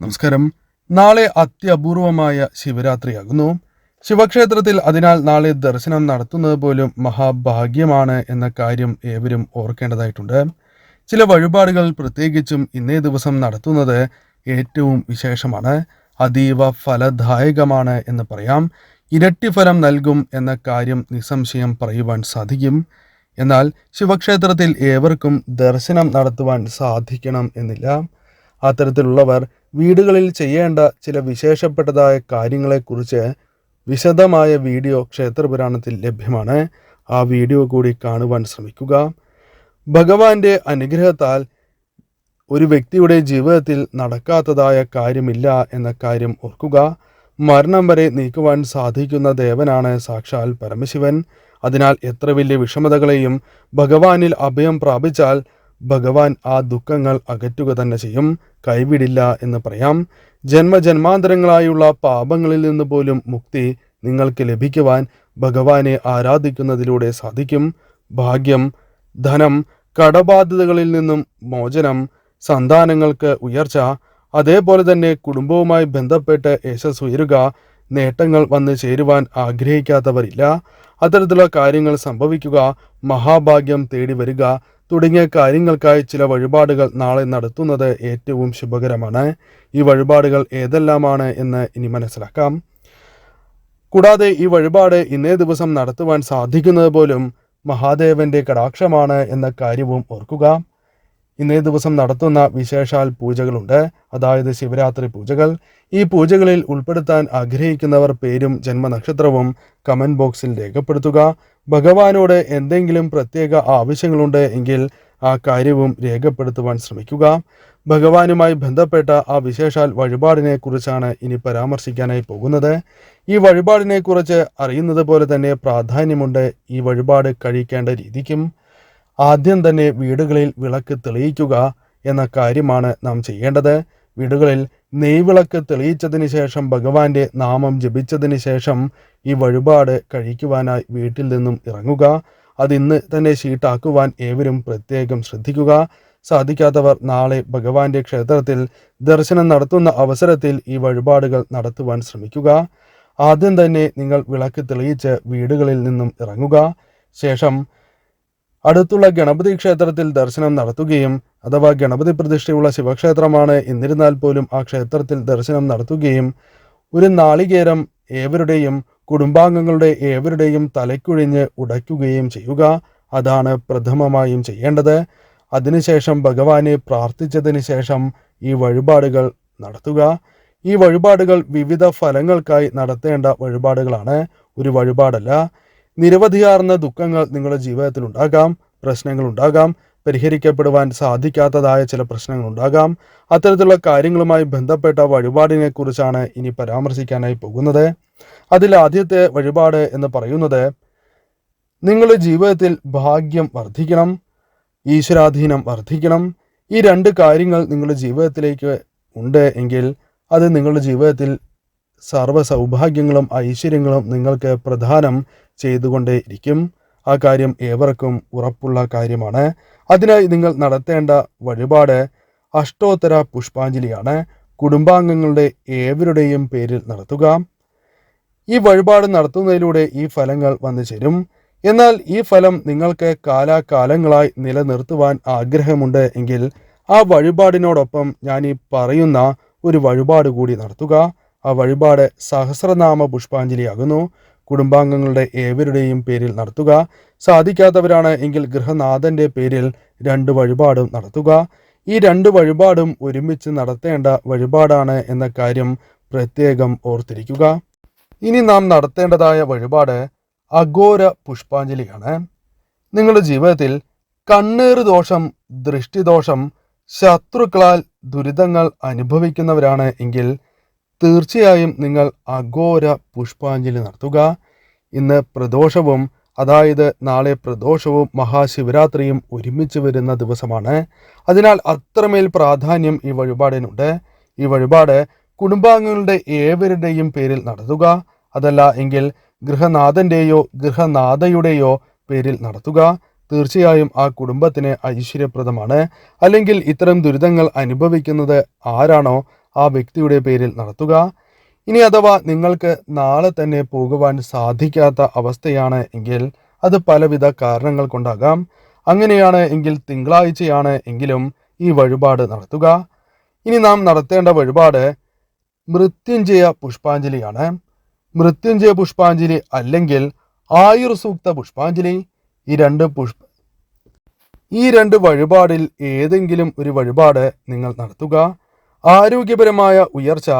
നമസ്കാരം. നാളെ അത്യപൂർവമായ ശിവരാത്രിയാകുന്നു. ശിവക്ഷേത്രത്തിൽ അതിനാൽ നാളെ ദർശനം നടത്തുന്നത് പോലും മഹാഭാഗ്യമാണ് എന്ന കാര്യം ഏവരും ഓർക്കേണ്ടതായിട്ടുണ്ട്. ചില വഴിപാടുകൾ പ്രത്യേകിച്ചും ഇന്നേ ദിവസം നടത്തുന്നത് ഏറ്റവും വിശേഷമാണ്. അതീവ ഫലദായകമാണ് എന്ന് പറയാം. ഇരട്ടി ഫലം നൽകും എന്ന കാര്യം നിസ്സംശയം പറയുവാൻ സാധിക്കും. എന്നാൽ ശിവക്ഷേത്രത്തിൽ ഏവർക്കും ദർശനം നടത്തുവാൻ സാധിക്കണം എന്നില്ല. അത്തരത്തിലുള്ളവർ വീടുകളിൽ ചെയ്യേണ്ട ചില വിശേഷപ്പെട്ടതായ കാര്യങ്ങളെക്കുറിച്ച് വിശദമായ വീഡിയോ ക്ഷേത്രപുരാണത്തിൽ ലഭ്യമാണ്. ആ വീഡിയോ കൂടി കാണുവാൻ ശ്രമിക്കുക. ഭഗവാന്റെ അനുഗ്രഹത്താൽ ഒരു വ്യക്തിയുടെ ജീവിതത്തിൽ നടക്കാത്തതായ കാര്യമില്ല എന്ന കാര്യം ഓർക്കുക. മരണം വരെ നീക്കുവാൻ സാധിക്കുന്ന ദേവനാണ് സാക്ഷാൽ പരമശിവൻ. അതിനാൽ എത്ര വലിയ വിഷമതകളെയും ഭഗവാനിൽ അഭയം പ്രാപിച്ചാൽ ഭഗവാൻ ആ ദുഃഖങ്ങൾ അകറ്റുക തന്നെ ചെയ്യും. കൈവിടില്ല എന്ന് പറയാം. ജന്മജന്മാന്തരങ്ങളായുള്ള പാപങ്ങളിൽ നിന്ന് പോലും മുക്തി നിങ്ങൾക്ക് ലഭിക്കുവാൻ ഭഗവാനെ ആരാധിക്കുന്നതിലൂടെ സാധിക്കും. ഭാഗ്യം ധനം കടബാധ്യതകളിൽ നിന്നും മോചനം സന്താനങ്ങൾക്ക് ഉയർച്ച അതേപോലെ തന്നെ കുടുംബവുമായി ബന്ധപ്പെട്ട് യശസ് ഉയരുക നേട്ടങ്ങൾ വന്ന് ചേരുവാൻ ആഗ്രഹിക്കാത്തവരില്ല. അത്തരത്തിലുള്ള കാര്യങ്ങൾ സംഭവിക്കുക മഹാഭാഗ്യം തേടി വരിക തുടങ്ങിയ കാര്യങ്ങൾക്കായി ചില വഴിപാടുകൾ നാളെ നടത്തുന്നത് ഏറ്റവും ശുഭകരമാണ്. ഈ വഴിപാടുകൾ ഏതെല്ലാമാണ് എന്ന് ഇനി മനസ്സിലാക്കാം. കൂടാതെ ഈ വഴിപാട് ഇന്നേ ദിവസം നടത്തുവാൻ സാധിക്കുന്നത് പോലും മഹാദേവന്റെ കടാക്ഷമാണ് എന്ന കാര്യവും ഓർക്കുക. ഇന്നേ ദിവസം നടത്തുന്ന വിശേഷാൽ പൂജകളുണ്ട്. അതായത് ശിവരാത്രി പൂജകൾ. ഈ പൂജകളിൽ ഉൾപ്പെടുത്താൻ ആഗ്രഹിക്കുന്നവർ പേരും ജന്മനക്ഷത്രവും കമന്റ് ബോക്സിൽ രേഖപ്പെടുത്തുക. ഭഗവാനോട് എന്തെങ്കിലും പ്രത്യേക ആവശ്യങ്ങളുണ്ട് എങ്കിൽ ആ കാര്യവും രേഖപ്പെടുത്തുവാൻ ശ്രമിക്കുക. ഭഗവാനുമായി ബന്ധപ്പെട്ട ആ വിശേഷാൽ വഴിപാടിനെ കുറിച്ചാണ് ഇനി പരാമർശിക്കാനായി പോകുന്നത്. ഈ വഴിപാടിനെ കുറിച്ച് അറിയുന്നത് പോലെ തന്നെ പ്രാധാന്യമുണ്ട് ഈ വഴിപാട് കഴിക്കേണ്ട രീതിക്കും. ആദ്യം തന്നെ വീടുകളിൽ വിളക്ക് തെളിയിക്കുക എന്ന കാര്യമാണ് നാം ചെയ്യേണ്ടത്. വീടുകളിൽ നെയ്വിളക്ക് തെളിയിച്ചതിന് ശേഷം ഭഗവാന്റെ നാമം ജപിച്ചതിന് ശേഷം ഈ വഴിപാട് കഴിക്കുവാനായി വീട്ടിൽ നിന്നും ഇറങ്ങുക. അതിന്ന് തന്നെ ഷീട്ടാക്കുവാൻ ഏവരും പ്രത്യേകം ശ്രദ്ധിക്കുക. സാധിക്കാത്തവർ നാളെ ഭഗവാന്റെ ക്ഷേത്രത്തിൽ ദർശനം നടത്തുന്ന അവസരത്തിൽ ഈ വഴിപാടുകൾ നടത്തുവാൻ ശ്രമിക്കുക. ആദ്യം തന്നെ നിങ്ങൾ വിളക്ക് തെളിയിച്ച് വീടുകളിൽ നിന്നും ഇറങ്ങുക. ശേഷം അടുത്തുള്ള ഗണപതി ക്ഷേത്രത്തിൽ ദർശനം നടത്തുകയും അഥവാ ഗണപതി പ്രതിഷ്ഠയുള്ള ശിവക്ഷേത്രമാണ് എന്നിരുന്നാൽ പോലും ആ ക്ഷേത്രത്തിൽ ദർശനം നടത്തുകയും ഒരു നാളികേരം ഏവരുടെയും കുടുംബാംഗങ്ങളുടെ ഏവരുടെയും തലയ്ക്കുഴിഞ്ഞ് ഉടയ്ക്കുകയും ചെയ്യുക അതാണ് പ്രഥമമായും ചെയ്യേണ്ടത്. അതിനുശേഷം ഭഗവാനെ പ്രാർത്ഥിച്ചതിന് ശേഷം ഈ വഴിപാടുകൾ നടത്തുക. ഈ വഴിപാടുകൾ വിവിധ ഫലങ്ങൾക്കായി നടത്തേണ്ട വഴിപാടുകളാണ്. ഒരു വഴിപാടല്ല നിരവധിയാർന്ന ദുഃഖങ്ങൾ നിങ്ങളുടെ ജീവിതത്തിൽ ഉണ്ടാകാം പ്രശ്നങ്ങൾ ഉണ്ടാകാം പരിഹരിക്കപ്പെടുവാൻ സാധിക്കാത്തതായ ചില പ്രശ്നങ്ങൾ ഉണ്ടാകാം അത്തരത്തിലുള്ള കാര്യങ്ങളുമായി ബന്ധപ്പെട്ട വഴിപാടിനെ കുറിച്ചാണ് ഇനി പരാമർശിക്കാനായി പോകുന്നത്. അതിൽ ആദ്യത്തെ വഴിപാട് എന്ന് പറയുന്നത് നിങ്ങളുടെ ജീവിതത്തിൽ ഭാഗ്യം വർദ്ധിക്കണം ഈശ്വരാധീനം വർദ്ധിക്കണം. ഈ രണ്ട് കാര്യങ്ങൾ നിങ്ങളുടെ ജീവിതത്തിലേക്ക് ഉണ്ട് എങ്കിൽ അത് നിങ്ങളുടെ ജീവിതത്തിൽ സർവ സൗഭാഗ്യങ്ങളും ഐശ്വര്യങ്ങളും നിങ്ങൾക്ക് പ്രദാനം ചെയ്തുകൊണ്ടേ ഇരിക്കും ആ കാര്യം ഏവർക്കും ഉറപ്പുള്ള കാര്യമാണ്. അതിനായി നിങ്ങൾ നടത്തേണ്ട വഴിപാട് അഷ്ടോത്തര പുഷ്പാഞ്ജലിയാണ്. കുടുംബാംഗങ്ങളുടെ ഏവരുടെയും പേരിൽ നടത്തുക. ഈ വഴിപാട് നടത്തുന്നതിലൂടെ ഈ ഫലങ്ങൾ വന്നു ചേരും. എന്നാൽ ഈ ഫലം നിങ്ങൾക്ക് കാലാകാലങ്ങളായി നിലനിർത്തുവാൻ ആഗ്രഹമുണ്ട് എങ്കിൽ ആ വഴിപാടിനോടൊപ്പം ഞാൻ ഈ പറയുന്ന ഒരു വഴിപാട് കൂടി നടത്തുക. ആ വഴിപാട് സഹസ്രനാമ പുഷ്പാഞ്ജലിയാകുന്നു. കുടുംബാംഗങ്ങളുടെ ഏവരുടെയും പേരിൽ നടത്തുക. സാധിക്കാത്തവരാണ് എങ്കിൽ ഗൃഹനാഥന്റെ പേരിൽ രണ്ട് വഴിപാടും നടത്തുക. ഈ രണ്ട് വഴിപാടും ഒരുമിച്ച് നടത്തേണ്ട വഴിപാടാണ് എന്ന കാര്യം പ്രത്യേകം ഓർത്തിരിക്കുക. ഇനി നാം നടത്തേണ്ടതായ വഴിപാട് അഘോര പുഷ്പാഞ്ജലിയാണ്. നിങ്ങളുടെ ജീവിതത്തിൽ കണ്ണേറ് ദോഷം ദൃഷ്ടിദോഷം ശത്രുക്കളാൽ ദുരിതങ്ങൾ അനുഭവിക്കുന്നവരാണ് എങ്കിൽ തീർച്ചയായും നിങ്ങൾ അഘോര പുഷ്പാഞ്ജലി നടത്തുക. ഇന്ന് പ്രദോഷവും അതായത് നാളെ പ്രദോഷവും മഹാശിവരാത്രിയും ഒരുമിച്ച് വരുന്ന ദിവസമാണ്. അതിനാൽ അത്രമേൽ പ്രാധാന്യം ഈ വഴിപാടിനുണ്ട്. ഈ വഴിപാട് കുടുംബാംഗങ്ങളുടെ ഏവരുടെയും പേരിൽ നടത്തുക. അതല്ല എങ്കിൽ ഗൃഹനാഥന്റെയോ ഗൃഹനാഥയുടെയോ പേരിൽ നടത്തുക. തീർച്ചയായും ആ കുടുംബത്തിന് ഐശ്വര്യപ്രദമാണ്. അല്ലെങ്കിൽ ഇത്തരം ദുരിതങ്ങൾ അനുഭവിക്കുന്നത് ആരാണോ ആ വ്യക്തിയുടെ പേരിൽ നടത്തുക. ഇനി അഥവാ നിങ്ങൾക്ക് നാളെ തന്നെ പോകുവാൻ സാധിക്കാത്ത അവസ്ഥയാണ് എങ്കിൽ അത് പലവിധ കാരണങ്ങൾ കൊണ്ടാകാം. അങ്ങനെയാണ് എങ്കിൽ തിങ്കളാഴ്ചയാണ് എങ്കിലും ഈ വഴിപാട് നടത്തുക. ഇനി നാം നടത്തേണ്ട വഴിപാട് മൃത്യുഞ്ജയ പുഷ്പാഞ്ജലിയാണ്. മൃത്യുഞ്ജയ പുഷ്പാഞ്ജലി അല്ലെങ്കിൽ ആയുർസൂക്ത പുഷ്പാഞ്ജലി. ഈ രണ്ട് പുഷ്പ ഈ രണ്ട് വഴിപാടിൽ ഏതെങ്കിലും ഒരു വഴിപാട് നിങ്ങൾ നടത്തുക. ആരോഗ്യപരമായ ഉയർച്ച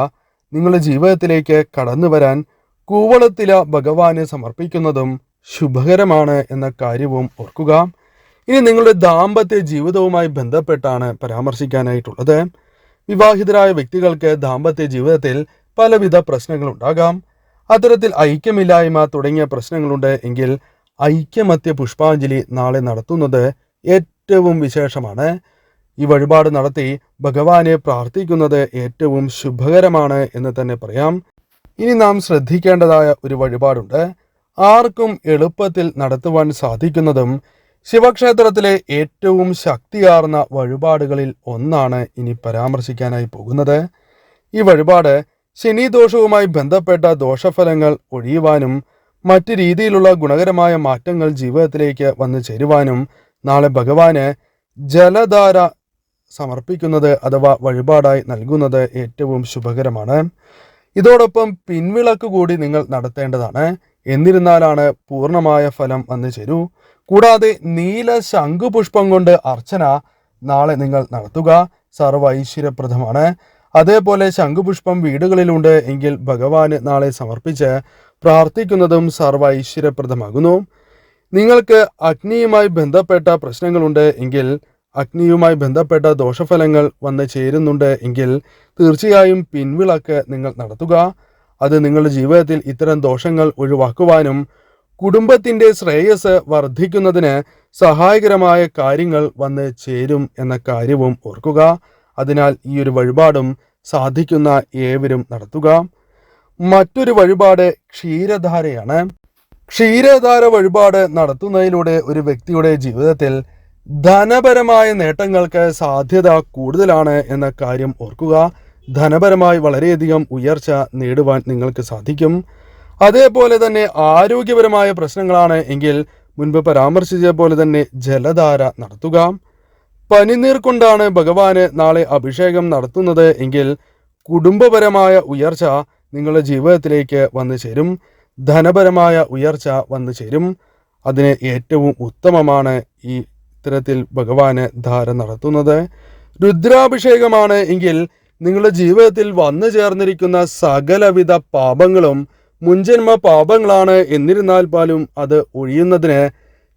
നിങ്ങളുടെ ജീവിതത്തിലേക്ക് കടന്നു വരാൻ കൂവളത്തില ഭഗവാന് സമർപ്പിക്കുന്നതും ശുഭകരമാണ് എന്ന കാര്യവും ഓർക്കുക. ഇനി നിങ്ങളുടെ ദാമ്പത്യ ജീവിതവുമായി ബന്ധപ്പെട്ടാണ് പരാമർശിക്കാനായിട്ടുള്ളത്. വിവാഹിതരായ വ്യക്തികൾക്ക് ദാമ്പത്യ ജീവിതത്തിൽ പലവിധ പ്രശ്നങ്ങൾ പ്രശ്നങ്ങളുണ്ടാകാം. അത്തരത്തിൽ ഐക്യമില്ലായ്മ തുടങ്ങിയ പ്രശ്നങ്ങളുണ്ട് എങ്കിൽ ഐക്യമത്യ പുഷ്പാഞ്ജലി നാളെ നടത്തുന്നത് ഏറ്റവും വിശേഷമാണ്. ഈ വഴിപാട് നടത്തി ഭഗവാനെ പ്രാർത്ഥിക്കുന്നത് ഏറ്റവും ശുഭകരമാണ് എന്ന് തന്നെ പറയാം. ഇനി നാം ശ്രദ്ധിക്കേണ്ടതായ ഒരു വഴിപാടുണ്ട്. ആർക്കും എളുപ്പത്തിൽ നടത്തുവാൻ സാധിക്കുന്നതും ശിവക്ഷേത്രത്തിലെ ഏറ്റവും ശക്തിയാർന്ന വഴിപാടുകളിൽ ഒന്നാണ് ഇനി പരാമർശിക്കാനായി പോകുന്നത്. ഈ വഴിപാട് ശനി ദോഷവുമായി ബന്ധപ്പെട്ട ദോഷഫലങ്ങൾ ഒഴിയുവാനും മറ്റു രീതിയിലുള്ള ഗുണകരമായ മാറ്റങ്ങൾ ജീവിതത്തിലേക്ക് വന്നു ചേരുവാനും നാളെ ഭഗവാന് ജലധാര സമർപ്പിക്കുന്നത് അഥവാ വഴിപാടായി നൽകുന്നത് ഏറ്റവും ശുഭകരമാണ്. ഇതോടൊപ്പം പിൻവിളക്ക് കൂടി നിങ്ങൾ നടത്തേണ്ടതാണ്. എന്നിരുന്നാലാണ് പൂർണമായ ഫലം വന്നു ചേരൂ. കൂടാതെ നീല ശംഖുപുഷ്പം കൊണ്ട് അർച്ചന നാളെ നിങ്ങൾ നടത്തുക. സർവ ഐശ്വര്യപ്രദമാണ് അതേപോലെ ശംഖുപുഷ്പം വീടുകളിലുണ്ട് എങ്കിൽ ഭഗവാന് നാളെ സമർപ്പിച്ച് പ്രാർത്ഥിക്കുന്നതും സർവ ഐശ്വര്യപ്രദമാകുന്നു നിങ്ങൾക്ക് അഗ്നിയുമായി ബന്ധപ്പെട്ട പ്രശ്നങ്ങളുണ്ട് എങ്കിൽ അഗ്നിയുമായി ബന്ധപ്പെട്ട ദോഷഫലങ്ങൾ വന്ന് ചേരുന്നുണ്ട് എങ്കിൽ തീർച്ചയായും പിൻവിളക്ക് നിങ്ങൾ നടത്തുക. അത് നിങ്ങളുടെ ജീവിതത്തിൽ ഇത്തരം ദോഷങ്ങൾ ഒഴിവാക്കുവാനും കുടുംബത്തിന്റെ ശ്രേയസ് വർദ്ധിക്കുന്നതിന് സഹായകരമായ കാര്യങ്ങൾ വന്ന് ചേരും എന്ന കാര്യവും ഓർക്കുക. അതിനാൽ ഈ ഒരു വഴിപാടും സാധിക്കുന്ന ഏവരും നടത്തുക. മറ്റൊരു വഴിപാട് ക്ഷീരധാരയാണ്. ക്ഷീരധാര വഴിപാട് നടത്തുന്നതിലൂടെ ഒരു വ്യക്തിയുടെ ജീവിതത്തിൽ ധനപരമായ നേട്ടങ്ങൾക്ക് സാധ്യത കൂടുതലാണ് എന്ന കാര്യം ഓർക്കുക. ധനപരമായി വളരെയധികം ഉയർച്ച നേടുവാൻ നിങ്ങൾക്ക് സാധിക്കും. അതേപോലെ തന്നെ ആരോഗ്യപരമായ പ്രശ്നങ്ങളാണ് എങ്കിൽ മുൻപ് പരാമർശിച്ച പോലെ തന്നെ ജലധാര നടത്തുക. പനിനീർ കൊണ്ടാണ് ഭഗവാന് നാളെ അഭിഷേകം നടത്തുന്നത് എങ്കിൽ കുടുംബപരമായ ഉയർച്ച നിങ്ങളുടെ ജീവിതത്തിലേക്ക് വന്നു ചേരും. ധനപരമായ ഉയർച്ച വന്നു ചേരും. അതിന് ഏറ്റവും ഉത്തമമാണ് ഈ ഇത്തരത്തിൽ ഭഗവാന് ധാര നടത്തുന്നത്. രുദ്രാഭിഷേകമാണ് എങ്കിൽ നിങ്ങളുടെ ജീവിതത്തിൽ വന്നു ചേർന്നിരിക്കുന്ന സകലവിധ പാപങ്ങളും മുൻജന്മ പാപങ്ങളാണ് എന്നിരുന്നാൽ പോലും അത് ഒഴിയുന്നതിന്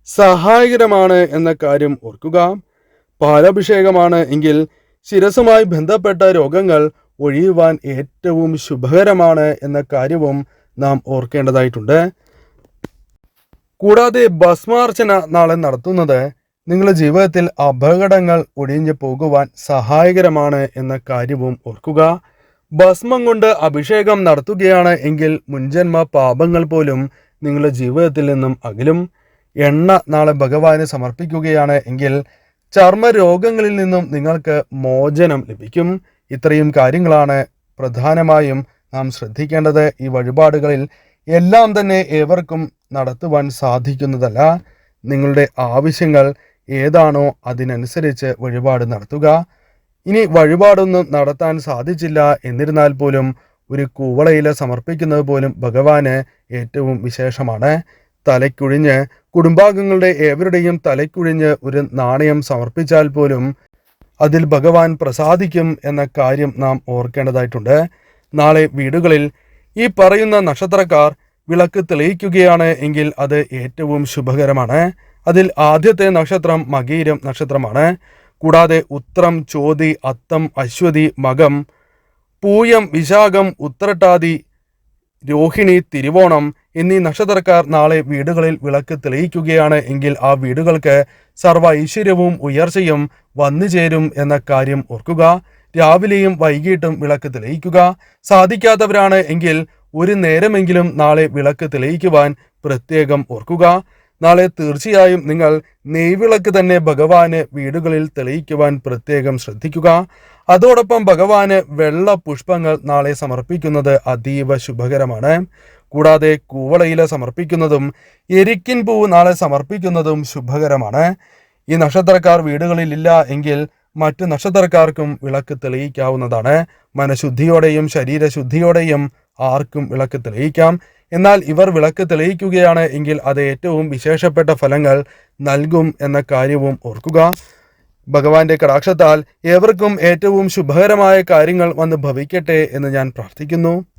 സഹായകരമാണ് എന്ന കാര്യം ഓർക്കുക. പാലഭിഷേകമാണ് എങ്കിൽ ശിരസുമായി ബന്ധപ്പെട്ട രോഗങ്ങൾ ഒഴിയുവാൻ ഏറ്റവും ശുഭകരമാണ് എന്ന കാര്യവും നാം ഓർക്കേണ്ടതായിട്ടുണ്ട്. കൂടാതെ ഭസ്മാർച്ചന നാളെ നടത്തുന്നത് നിങ്ങളുടെ ജീവിതത്തിൽ അപകടങ്ങൾ ഒഴിഞ്ഞു പോകുവാൻ സഹായകരമാണ് എന്ന കാര്യവും ഓർക്കുക. ഭസ്മം കൊണ്ട് അഭിഷേകം നടത്തുകയാണ് എങ്കിൽ മുൻജന്മ പാപങ്ങൾ പോലും നിങ്ങളുടെ ജീവിതത്തിൽ നിന്നും അകലും. എണ്ണ നാളെ ഭഗവാന് സമർപ്പിക്കുകയാണ് എങ്കിൽ ചർമ്മ രോഗങ്ങളിൽ നിന്നും നിങ്ങൾക്ക് മോചനം ലഭിക്കും. ഇത്രയും കാര്യങ്ങളാണ് പ്രധാനമായും നാം ശ്രദ്ധിക്കേണ്ടത്. ഈ വഴിപാടുകളിൽ എല്ലാം തന്നെ ഏവർക്കും നടത്തുവാൻ സാധിക്കുന്നതല്ല. നിങ്ങളുടെ ആവശ്യങ്ങൾ ഏതാണോ അതിനനുസരിച്ച് വഴിപാട് നടത്തുക. ഇനി വഴിപാടൊന്നും നടത്താൻ സാധിച്ചില്ല. എന്നിരുന്നാൽ പോലും ഒരു കൂവളയില സമർപ്പിക്കുന്നത് പോലും ഭഗവാന് ഏറ്റവും വിശേഷമാണ്. തലയ്ക്കുഴിഞ്ഞ് കുടുംബാംഗങ്ങളുടെ ഏവരുടെയും തലയ്ക്കുഴിഞ്ഞ് ഒരു നാണയം സമർപ്പിച്ചാൽ പോലും അതിൽ ഭഗവാൻ പ്രസാദിക്കും എന്ന കാര്യം നാം ഓർക്കേണ്ടതായിട്ടുണ്ട്. നാളെ വീടുകളിൽ ഈ പറയുന്ന നക്ഷത്രക്കാർ വിളക്ക് തെളിയിക്കുകയാണ് എങ്കിൽ അത് ഏറ്റവും ശുഭകരമാണ്. അതിൽ ആദ്യത്തെ നക്ഷത്രം മകീരം നക്ഷത്രമാണ്. കൂടാതെ ഉത്രം ചോതി അത്തം അശ്വതി മകം പൂയം വിശാഖം ഉത്രട്ടാതി രോഹിണി തിരുവോണം എന്നീ നക്ഷത്രക്കാർ നാളെ വീടുകളിൽ വിളക്ക് തെളിയിക്കുകയാണ് എങ്കിൽ ആ വീടുകൾക്ക് സർവ ഐശ്വര്യവും ഉയർച്ചയും വന്നു ചേരും എന്ന കാര്യം ഓർക്കുക. രാവിലെയും വൈകിട്ടും വിളക്ക് തെളിയിക്കുക. സാധിക്കാത്തവരാണ് എങ്കിൽ ഒരു നേരമെങ്കിലും നാളെ വിളക്ക് തെളിയിക്കുവാൻ പ്രത്യേകം ഓർക്കുക. നാളെ തീർച്ചയായും നിങ്ങൾ നെയ്വിളക്ക് തന്നെ ഭഗവാന് വീടുകളിൽ തെളിയിക്കുവാൻ പ്രത്യേകം ശ്രദ്ധിക്കുക. അതോടൊപ്പം ഭഗവാന് വെള്ള പുഷ്പങ്ങൾ നാളെ സമർപ്പിക്കുന്നത് അതീവ ശുഭകരമാണ്. കൂടാതെ കൂവളയില സമർപ്പിക്കുന്നതും എരിക്കിൻ പൂവ് നാളെ സമർപ്പിക്കുന്നതും ശുഭകരമാണ്. ഈ നക്ഷത്രക്കാർ വീടുകളിലില്ല എങ്കിൽ മറ്റു നക്ഷത്രക്കാർക്കും വിളക്ക് തെളിയിക്കാവുന്നതാണ്. മനഃശുദ്ധിയോടെയും ശരീരശുദ്ധിയോടെയും ആർക്കും വിളക്ക് തെളിയിക്കാം. എന്നാൽ ഇവർ വിളക്ക് തെളിയിക്കുകയാണ് എങ്കിൽ അത് ഏറ്റവും വിശേഷപ്പെട്ട ഫലങ്ങൾ നൽകും എന്ന കാര്യവും ഓർക്കുക. ഭഗവാന്റെ കടാക്ഷത്താൽ ഏവർക്കും ഏറ്റവും ശുഭകരമായ കാര്യങ്ങൾ വന്ന് ഭവിക്കട്ടെ എന്ന് ഞാൻ പ്രാർത്ഥിക്കുന്നു.